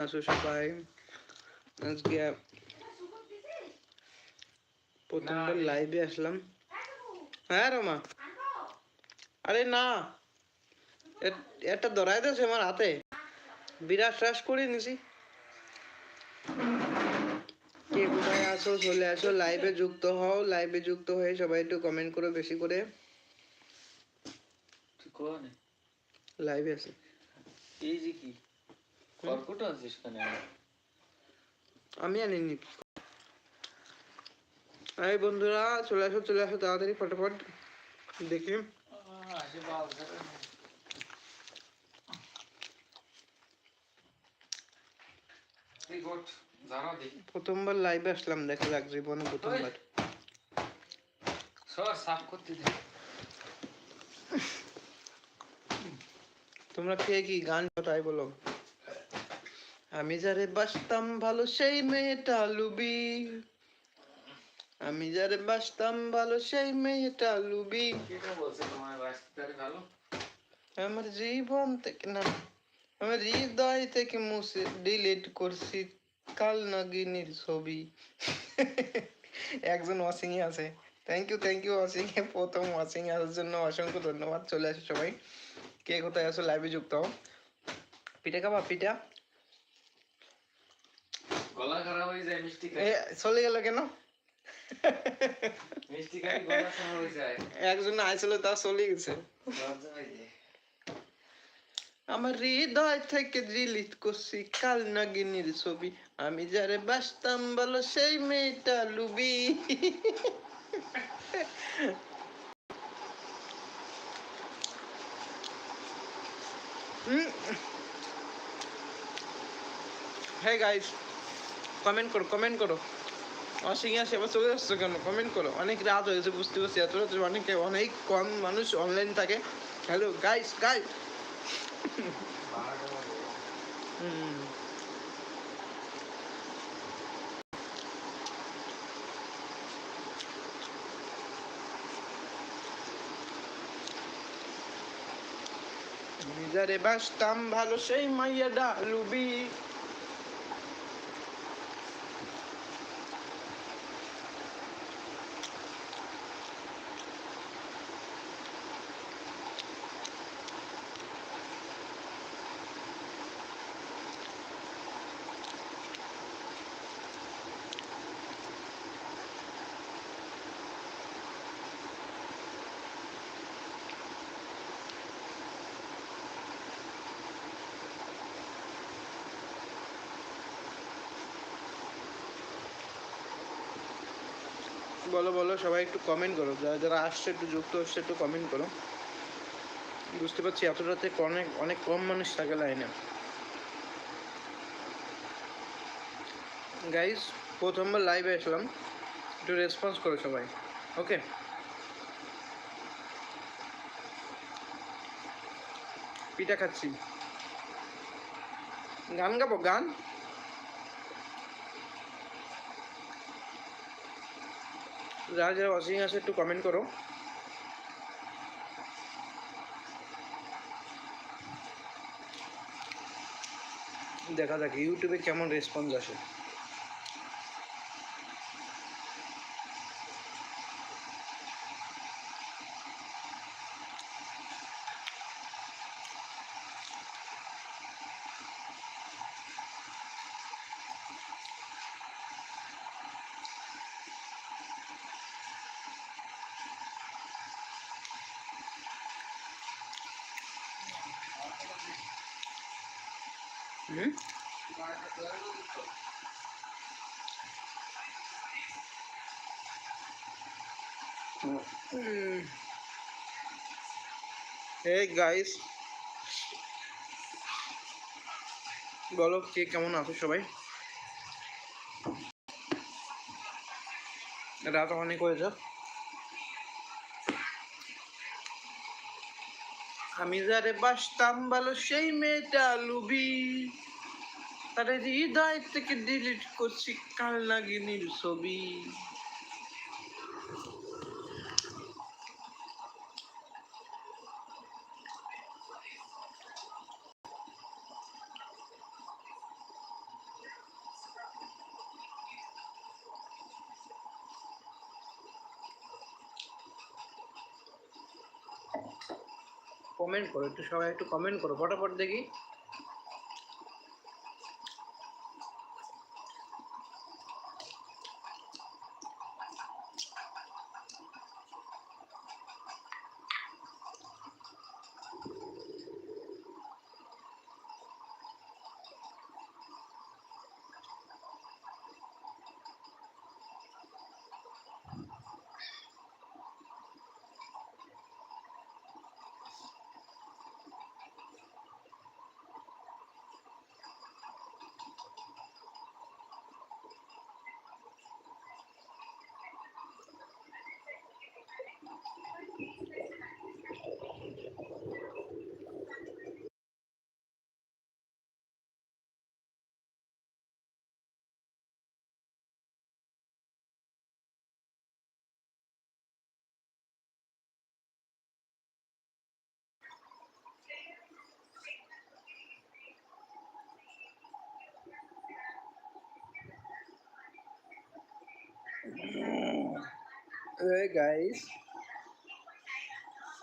আসো সবাই আজকে প্রথমবার লাইভে আসলাম হ্যাঁ রমা। আরে না। এটা ধরাই দিয়েছে আমার হাতে। বিরাট শ্বাস করে নিছি কে কোথায় আসো চলে আসো লাইভে যুক্ত হও লাইভে যুক্ত হয়ে সবাই একটু কমেন্ট করো বেশি করে। লাইভে আছে। এই যে কি? কর্কট আছিস কেন? আমি আনিনি এই বন্ধুরা চলে আসো চলে আসো তাড়াতাড়ি ফটাফট দেখি। প্রথমবার লাইভে আসলাম দেখা যাক জীবনে প্রথমবার। সাফ করতে তোমরা কে কি গান তাই বলো? আমি যারে বাসতাম ভালো সেই মেয়েটা লুবি। আমি যারে বাসতাম ভালো সেই মেয়েটা লুবি। আমার জীবন থেকে না আমার হৃদয় থেকে মুছে ডিলিট করছি কাল নাগিনীর ছবি। একজন ওয়াশিং এ আছে। থ্যাংক ইউ থ্যাংক ইউ ওয়াশিং এ প্রথম ওয়াশিং এ আসার জন্য অসংখ্য ধন্যবাদ। চলে আসো সবাই। কে কোথায় আছো? লাইভে যুক্ত হও। পিঠা খাবা? পিঠা? গলা খারাপ হয়ে যায় মিষ্টি খাই চলে গেল কেন? মিষ্টি খাই গলা খারাপ হয়ে যায়। একজন আইছিল তা চলে গেছে। আমার হৃদয় থেকে ডিলিট করছি কাল নাগিনীর ছবি। আমি যারে বাসতাম বলো সেই মেয়েটা লুবি। হ্যাঁ গাইস কমেন্ট করো কমেন্ট করো। অসিং আসে এবার চলে আসছো কেন? কমেন্ট করো। অনেক রাত হয়েছে বুঝতে পারছি এত রাত অনেক অনেক কম মানুষ অনলাইন থাকে। হ্যালো গাইস গাইস ভালো, সেই মাইয়া ডালুবি বলো বলো, সবাই একটু কমেন্ট করো। যারা যারা আসছে একটু যুক্ত হচ্ছে একটু কমেন্ট করো। বুঝতে পারছি এত রাতে অনেক অনেক কম মানুষ থাকে লাইনে গাইস প্রথমবার লাইভে আসলাম। একটু রেসপন্স করো সবাই ওকে পিঠা খাচ্ছি। গান গাবো, গান? যারা যারা ওয়াচিং আছে একটু কমেন্ট করো। দেখা যাক ইউটিউবে কেমন রেসপন্স আসে। হুম। এই গাইস বলো, কে কেমন আছো সবাই? রাত অনেক হয়েছে। আমি যারে বাসতাম ভালো সেই মেয়েটা লুবি। তার হৃদয় থেকে ডিলিট করছি, কাল নাগিনীর ছবি। কমেন্ট করো, একটু সবাই একটু কমেন্ট করো, ফটাফট দেখি। গাইস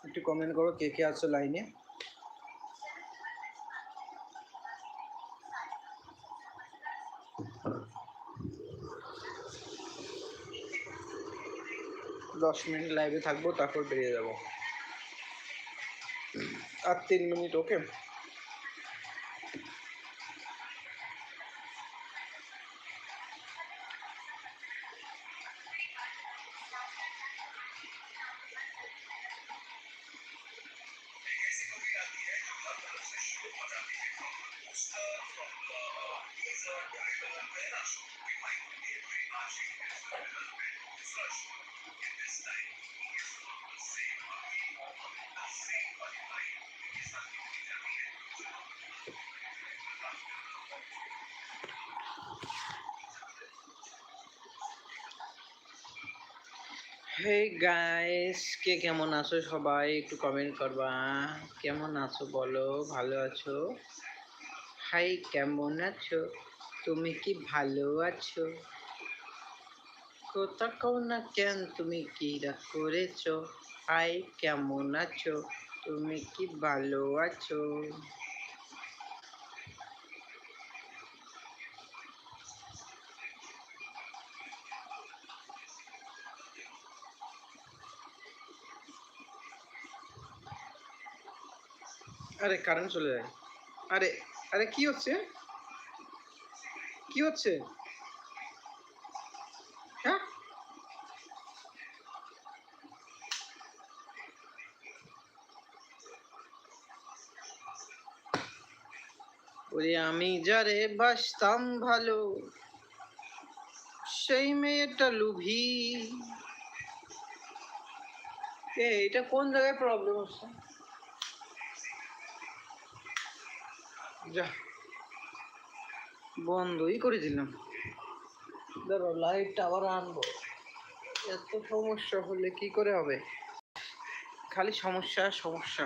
একটু কমেন্ট করো কে কে আছো লাইনে দশ মিনিট লাইভে থাকব, তারপর বেরিয়ে যাব। আর তিন মিনিট ওকে হে গাইস কে কেমন আছো সবাই? একটু কমেন্ট করবা কেমন আছো বলো? ভালো আছো? হাই কেমন আছো? তুমি কি ভালো আছো? কোথা কও না কেন তুমি কি করেছ? হাই কেমন আছো? তুমি কি ভালো আছো? আরে কারেন্ট চলে যায়। আরে আরে, কি হচ্ছে? কি হচ্ছে? হ্যাঁ? ওরে, আমি যারে বাসতাম ভালো, সেই মেয়েটা লুভি। এটা কোন জায়গায় প্রবলেম হচ্ছে? যা। বন্ধই করে দিলাম ধরো লাইটটা আবার আনব। এত সমস্যা হলে কি করে হবে? খালি সমস্যা সমস্যা।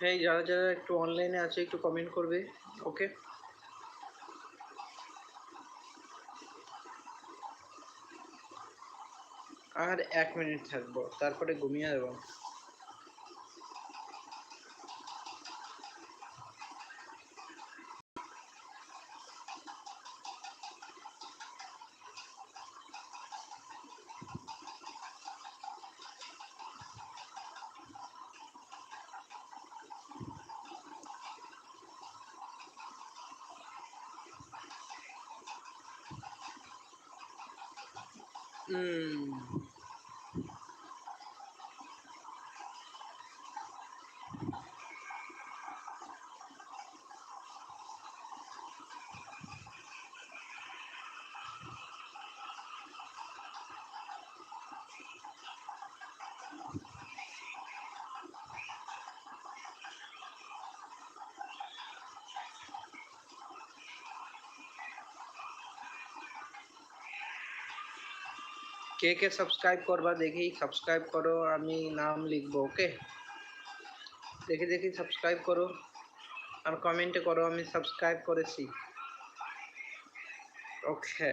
এই যারা যারা একটু অনলাইনে আছে, একটু কমেন্ট করবে ওকে আর এক মিনিট থাকব, তারপরে ঘুমিয়ে যাব। হুম কে কে সাবস্ক্রাইব করবা দেখি সাবস্ক্রাইব করো, আমি নাম লিখব ওকে দেখি দেখি সাবস্ক্রাইব করো। আর কমেন্টে করো, আমি সাবস্ক্রাইব করেছি। ওকে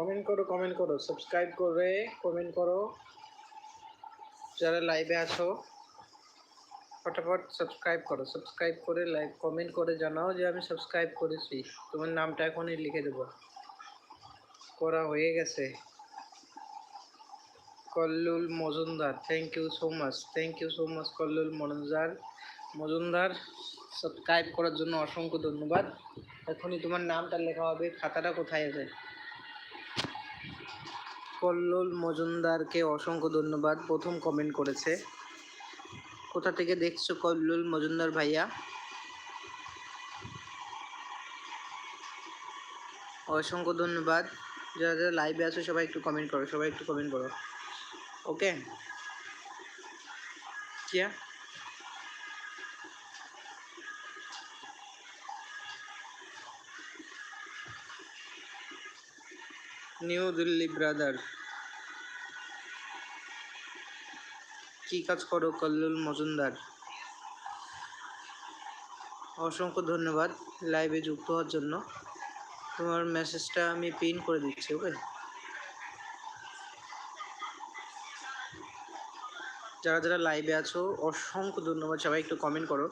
কমেন্ট করো কমেন্ট করো সাবস্ক্রাইব করে কমেন্ট করো। যারা লাইভে আছো, ফটাফট সাবস্ক্রাইব করো। সাবস্ক্রাইব করে লাইক কমেন্ট করে জানাও যে আমি সাবস্ক্রাইব করেছি। তোমার নামটা এখনই লিখে দেবো। করা হয়ে গেছে। Kallol Majumdar thank you so much thank you so much Kallol Majumdar. Majumdar subscribe করার জন্য অসংখ্য ধন্যবাদ। এখনই তোমার নামটা লেখা হবে, খাতাটা কোথায় আছে? কল্লোল মজুমদারকে অসংখ্য ধন্যবাদ। প্রথম কমেন্ট করেছে। কোথা থেকে দেখছ কল্লোল মজুমদার ভাইয়া? অসংখ্য ধন্যবাদ। যারা যারা লাইভে আছো, সবাই একটু কমেন্ট করো, সবাই একটু কমেন্ট করো। ওকে কিয়া নিউ দিল্লি, ব্রাদার। কি কাজ করো, কল্লুল মজুমদার? অসংখ্য ধন্যবাদ লাইভে যুক্ত হওয়ার জন্য। তোমার মেসেজটা আমি পিন করে দিচ্ছি ওকে যারা যারা লাইভে আছো, অসংখ্য ধন্যবাদ। সবাই একটু কমেন্ট করো।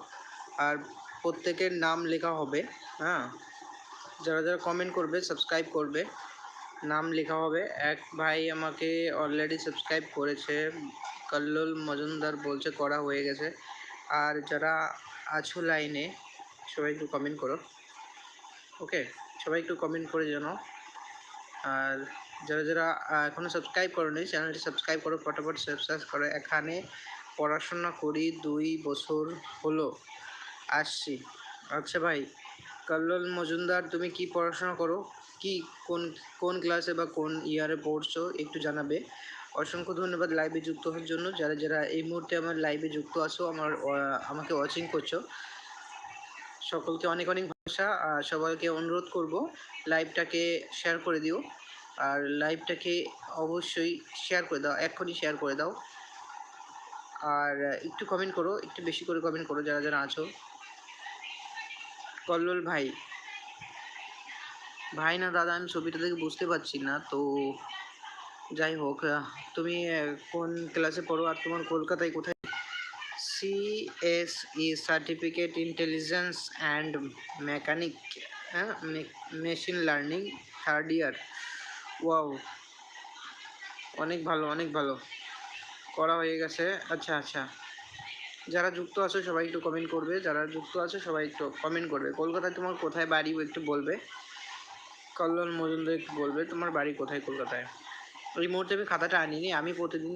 আর প্রত্যেকের নাম লেখা হবে হ্যাঁ? যারা যারা কমেন্ট করবে সাবস্ক্রাইব করবে। নাম লেখা হবে। এক ভাই আমাকে অলরেডি সাবস্ক্রাইব করেছে। কল্লোল মজুমদার বলছে করা হয়ে গেছে। আর যারা আছো লাইনে সবাই একটু কমেন্ট করো। ওকে সবাই একটু কমেন্ট করে জানো আর যারা যারা আহ, এখনও সাবস্ক্রাইব করোনি চ্যানেলটি সাবস্ক্রাইব করো ফটাফট সাবস্ক্রাইব করো। এখানে পড়াশোনা করি দুই বছর হলো। আসছি। আচ্ছা ভাই কল্লোল মজুমদার তুমি কি পড়াশোনা করো? কি কোন কোন ক্লাসে বা কোন ইয়ারে পড়ছো, একটু জানাবে। অসংখ্য ধন্যবাদ লাইভে যুক্ত হওয়ার জন্য। যারা যারা এই মুহূর্তে আমার লাইভে যুক্ত আছো, আমার আমাকে ওয়াচিং করছ, সকলকে অনেক অনেক ভাষা সবাইকে অনুরোধ করব লাইভটাকে শেয়ার করে দিও। আর লাইভটাকে অবশ্যই শেয়ার করে দাও, এক্ষুনি শেয়ার করে দাও। আর একটু কমেন্ট করো, একটু বেশি করে কমেন্ট করো, যারা যারা আছো। কল্লোল ভাই ভাই না, দাদা, আমি ছবিটা দেখে বুঝতে পারছি না, তো যাই হোক তুমি কোন ক্লাসে পড়ো আর তোমার কলকাতায় কোথায়? C S E certificate intelligence and mechanic machine learning third year wow অনেক ভালো অনেক ভালো। করা হয়ে গেছে। আচ্ছা আচ্ছা। যারা যুক্ত আছে সবাই একটু কমেন্ট করবে। যারা যুক্ত আছে সবাই একটু কমেন্ট করবে। কলকাতায় তোমার কোথায় বাড়ি একটু বলবে। কল্যাণ মজুমদার একটু বলবে, তোমার বাড়ি কোথায় কলকাতায়? এই মুহূর্তে আমি খাতাটা আনিনি, আমি প্রতিদিন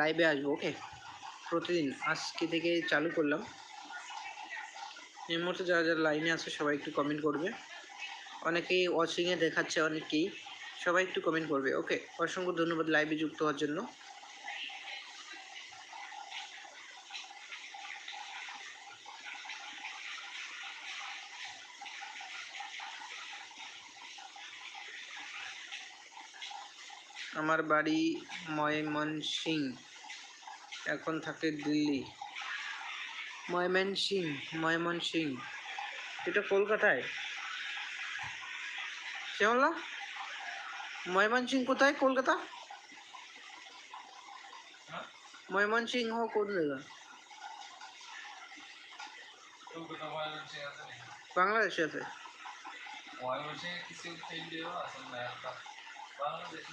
লাইভে আসব ওকে প্রতিদিন, আজকে থেকে চালু করলাম। এই মুহূর্তে যারা যারা লাইনে আছে, সবাই একটু কমেন্ট করবে। অনেকেই ওয়াচিংয়ে দেখাচ্ছে, অনেকেই, সবাই একটু কমেন্ট করবে ওকে অসংখ্য ধন্যবাদ লাইভে যুক্ত হওয়ার জন্য। আমার বাড়ি ময়মনসিং এখন থাকে দিল্লি। ময়মনসিং ময়মনসিং। এটা কলকাতায়? শ্যামলা? ময়মনসিং কোথায়? কলকাতা? ময়মনসিং হো কোন জায়গা? ময়মনসিংহ? বাংলাদেশে আছে। ময়মনসিংহে কিছু বাংলাদেশে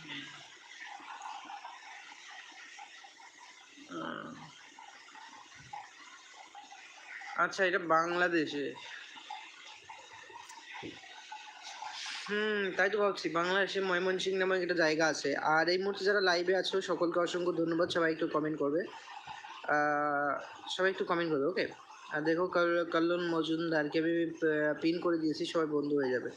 আচ্ছা এটা বাংলাদেশে। হুম, তাই তো ভাবছি। বাংলাদেশে ময়মনসিং নামে একটা জায়গা আছে। আর এই মুহূর্তে যারা লাইভে আছো, সকলকে অসংখ্য ধন্যবাদ। সবাই একটু কমেন্ট করবে। সবাই একটু কমেন্ট করবে ওকে আর দেখো, কল- কল্যাণ মজুমদারকে আমি পিন করে দিয়েছি, সবাই বন্ধু হয়ে যাবে।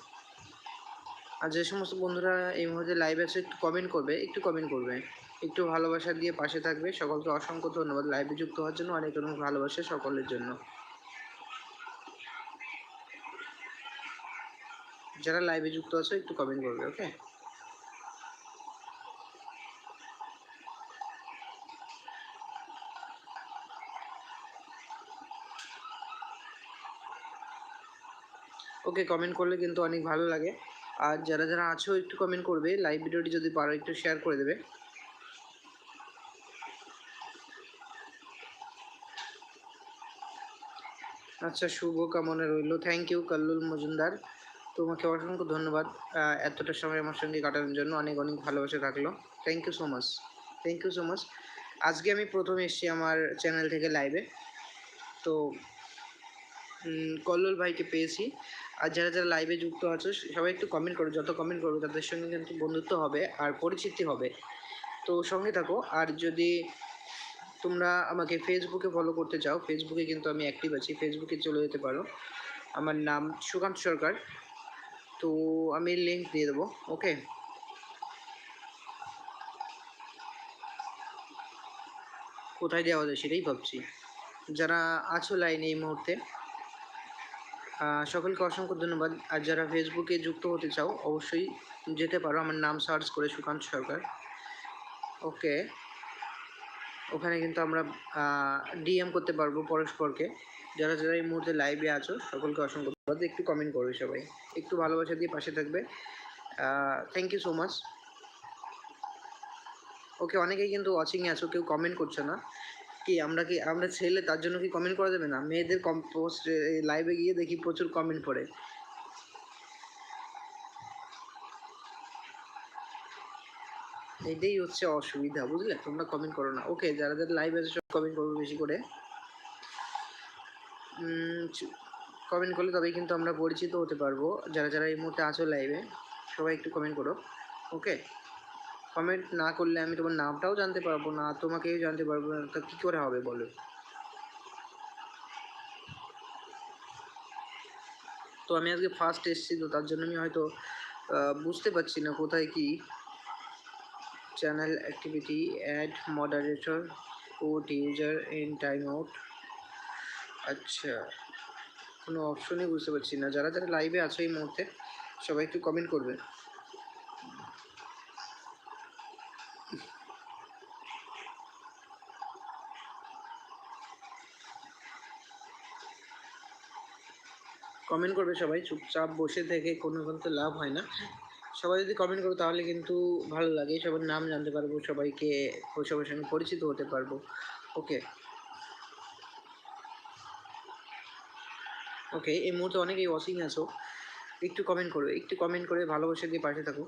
আর যে সমস্ত বন্ধুরা এই মুহূর্তে লাইভে আছে, একটু কমেন্ট করবে, একটু কমেন্ট করবে। একটু ভালোবাসা দিয়ে পাশে থাকবে। সকলকে অসংখ্য ধন্যবাদ। লাইভে যুক্ত হওয়ার জন্য অনেক অনেক ভালোবাসা সকলের জন্য। যারা লাইভে যুক্ত আছো, একটু কমেন্ট করবে ওকে ওকে কমেন্ট করলে কিন্তু অনেক ভালো লাগে। আর যারা যারা আছো, একটু কমেন্ট করবে। লাইভ ভিডিওটি যদি পারো, একটু শেয়ার করে দেবে। আচ্ছা শুভ কামনা রইল। Thank you Kallol Majumdar. তোমাকে অসংখ্য ধন্যবাদ। এতটা সময় আমার সঙ্গে কাটানোর জন্য অনেক অনেক ভালোবাসা থাকল। Thank you so much thank you so much আজকে আমি প্রথম এসেছি আমার চ্যানেল থেকে লাইভে তো কল্লোল ভাইকে পেয়েছি। আর যারা যারা লাইভে যুক্ত আছো, সবাই একটু কমেন্ট করো। যত কমেন্ট করবে, তাদের সঙ্গে কিন্তু বন্ধুত্ব হবে আর পরিচিতি হবে। তো সঙ্গে থাকো। আর যদি তোমরা আমাকে ফেসবুকে ফলো করতে চাও ফেসবুকে কিন্তু আমি অ্যাক্টিভ আছি ফেসবুকে চলে যেতে পারো। আমার নাম সুকান্ত সরকার। তো আমি লিঙ্ক দিয়ে দেবো ওকে কোথায় দেওয়া যায় সেটাই ভাবছি। যারা আছো লাইনে এই মুহূর্তে সকলকে অসংখ্য ধন্যবাদ। আর যারা ফেসবুকে যুক্ত হতে চাও, অবশ্যই যেতে পারো। আমার নাম সার্চ করে সুকান্ত সরকার ওকে ওখানে কিন্তু আমরা ডিএম করতে পারব পরস্পরকে। যারা যারা এই মুহূর্তে লাইভে আছো, সকলকে অসংখ্য ধন্যবাদ। একটু কমেন্ট করবে সবাই। একটু ভালোবাসা দিয়ে পাশে থাকবে। Thank you so much okay, অনেকেই কিন্তু ওয়াচিংয়ে আছো, কেউ কমেন্ট করছে না। কি, আমরা কি, আমরা ছেলে, তার জন্য কি কমেন্ট করা যাবে না? মেয়েদের কম পোস্ট লাইভে গিয়ে দেখি প্রচুর কমেন্ট পড়ে। এটাই হচ্ছে অসুবিধা, বুঝলে? তোমরা কমেন্ট করো না। ওকে যারা যারা লাইভ আছে, সব কমেন্ট করবে বেশি করে। কমেন্ট করলে তবেই কিন্তু আমরা পরিচিত হতে পারব। যারা যারা এই মুহূর্তে আছো লাইভে সবাই একটু কমেন্ট করো। ওকে কমেন্ট না করলে আমি তোমার নামটাও জানতে পারব না, তোমাকেও জানতে পারব না। তা কী করে হবে, বলো? তো আমি আজকে ফার্স্ট এসেছি তো তার জন্য আমি হয়তো বুঝতে পারছি না কোথায় কি। Activity add moderator put user in time out আচ্ছা কোনো অপশনই বুঝতে পারছি না। যারা যারা লাইভে আছো এই মুহূর্তে, সবাই একটু কমেন্ট করবে। কমেন্ট করবে সবাই, চুপচাপ বসে থেকে কোনো কিন্তু লাভ হয় না। সবাই যদি কমেন্ট করো তাহলে কিন্তু ভালো লাগে, সবার নাম জানতে পারব, সবাইকে ওই সবার সঙ্গে পরিচিত হতে পারব। ওকে ওকে এই মুহূর্তে অনেকেই ওয়াচিং আছো, একটু কমেন্ট করো, একটু কমেন্ট করে ভালোবাসা দিয়ে পাশে থাকো।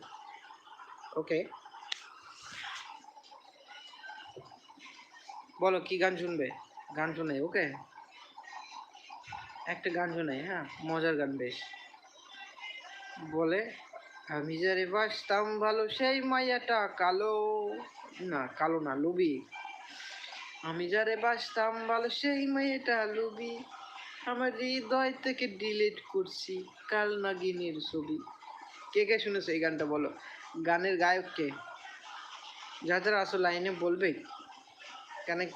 ওকে বলো, কি গান শুনবে? গান শোনাই ওকে একটা গান শোনাই হ্যাঁ? মজার গান বেশ। বলে আমি যারে বাসতাম ভালো, সেই মাইয়াটা কালো। না কালো না, লুবি। আমি যারে বাসতাম ভালো, সেই মাইয়াটা লুবি। আমার হৃদয় থেকে ডিলিট করছি, কাল নাগিনীর ছবি। কে কে শুনেছে এই গানটা, বলো? গানের গায়ক কে? যা যারা আসো লাইনে বলবে। কেন,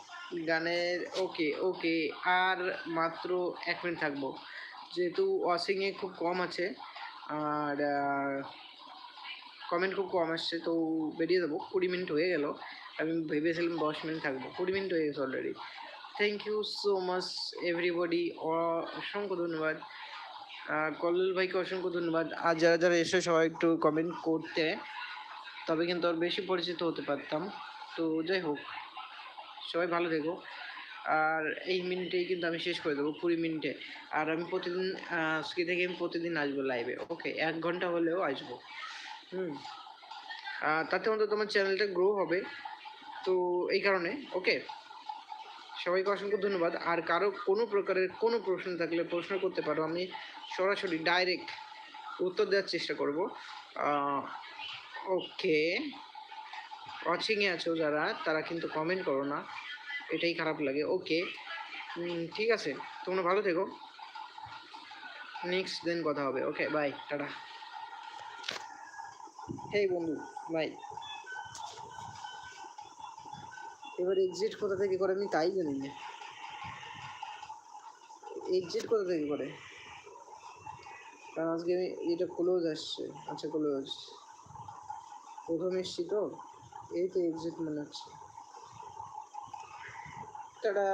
গানের, ওকে ওকে, আর মাত্র এক মিনিট থাকব। যেহেতু ওয়াশিংয়ে খুব কম আছে আর কমেন্ট খুব কম আসছে, তো বেরিয়ে দেবো কুড়ি মিনিট হয়ে গেল। আমি ভেবেছিলাম দশ মিনিট থাকব। কুড়ি মিনিট হয়ে গেছে already thank you so much everybody অসংখ্য ধন্যবাদ। কল্লোল ভাইকে অসংখ্য ধন্যবাদ। আর যারা যারা এসে সবাই একটু কমেন্ট করতে, তবে কিন্তু আর বেশি পরিচিত হতে পারতাম। তো যাই হোক, সবাই ভালো থেকো। আর এই মিনিটেই কিন্তু আমি শেষ করে দেবো কুড়ি মিনিটে। আর আমি প্রতিদিন আজকে থেকে আমি প্রতিদিন আসব লাইভে ওকে এক ঘণ্টা হলেও আসব। হুম। তাতে অন্তত তোমার চ্যানেলটা গ্রো হবে। তো এই কারণে ওকে সবাইকে অসংখ্য ধন্যবাদ। আর কারও কোনো প্রকারের কোনো প্রশ্ন থাকলে প্রশ্ন করতে পারো, আমি সরাসরি ডাইরেক্ট উত্তর দেওয়ার চেষ্টা করব। ওকে ওয়াচিংয়ে আছো যারা, তারা কিন্তু কমেন্ট করো না। এটাই খারাপ লাগে। ওকে ঠিক আছে। তোমরা ভালো থেকো। নেক্সট দিন কথা হবে। Okay bye tata. হেই বন্ধু বাই এবার এক্সিট কোথা থেকে করে আমি তাই জানি না। এক্সিট কোথা থেকে করে? কারণ আজকে আমি এটা ক্লোজ আসছে। আচ্ছা ক্লোজ প্রথম এসছি তো? এই তো এক্সিট মনে হচ্ছে। টাটা